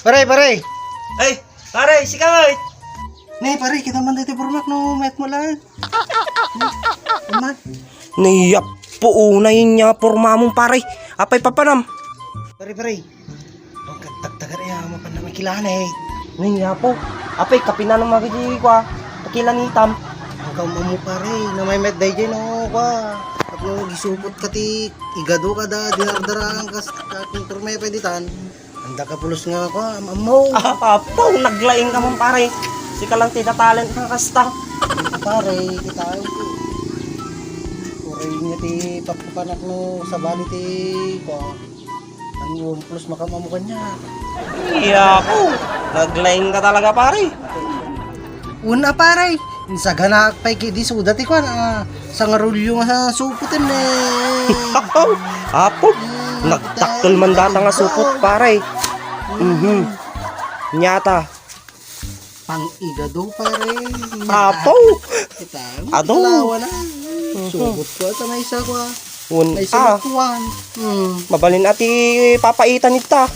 Pare, pare. Ay, pare, sikay! Nay, pare, kita man dito pormak no, met mo lang. Aman. Niya po unay niya porma mong pare. Apay papanam. Pare, pare. Ang katagtagar ya, mapan na makilahan eh. Niya po. Apay kapina ng magigi kwa. Pakilan itam. Ang kamo pare, na may met day dyan no, kwa. At no, gisupot ka ti, igado ka da, dinardaraan ka sa aking turmay pweditan. Anda ka pulos nga kwa, amaw. Ah, po, naglaing ka mong pare. Sika lang tida talent ka kasta. pare, kita ay Kuray niya ti papapanak no sa bali ti kwa. Ang iwan plus makamamukan niya. Iya po. Naglaing ka talaga pare. Una pare, sa ganak pa kidi suda ti kwan, ah, sa ngarulyo nga sa suputin eh. Apo. Nagtaktol man data nga supot pare. Mhm. Nyata. Pang igado pare. Apo. Kita, Ado. Dalawa na. Supot ko at may isa ko. ah. Un ah. Hmm. mabalin ati papaitan ita.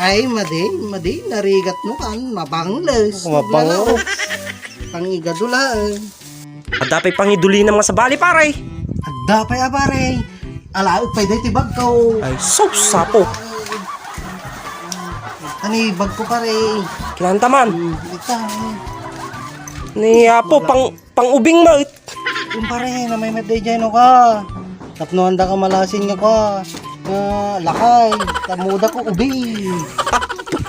Ay, madi, madi, narigat no kan, mabangles. Mabango. Pang igado lang. Adapay pangiduli ng mga sabali pare. Agda pa ya pare. Alaot pa day tibag ko. Ay, so sapo. Ani bag ko pare. Kinanta man. Hmm, Ita. Ni apo pang pang ubing mo. Yung pare na may medday dyan ka. Tapno handa ka malasin nga ka. Nga lakay. Tamuda ko ubi.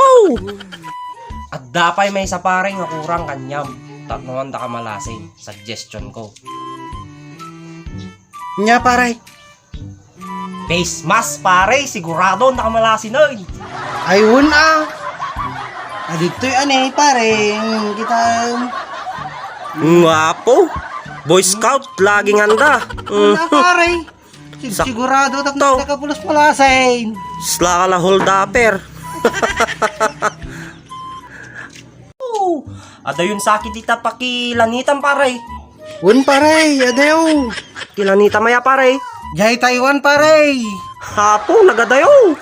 Oh! At dapay may isa pare nga kurang kanyam. Tatnuan da ka malasing. Suggestion ko. Nya pare. Face mask pare. Sigurado na ka malasin na. Ayun ah. Adito yung ane pare. Kita. Nga po. Boy Scout, laging handa. Mm. Wala pare. Sig- Sak- Sigurado To. tapno ka pulos malasin. Sla ka la hold upper. oh, ada yun sakit ita pakilanitan pare. Un pare. Adeo. Kilanita maya pare. Jai Taiwan pare. Hapo, nagadayo.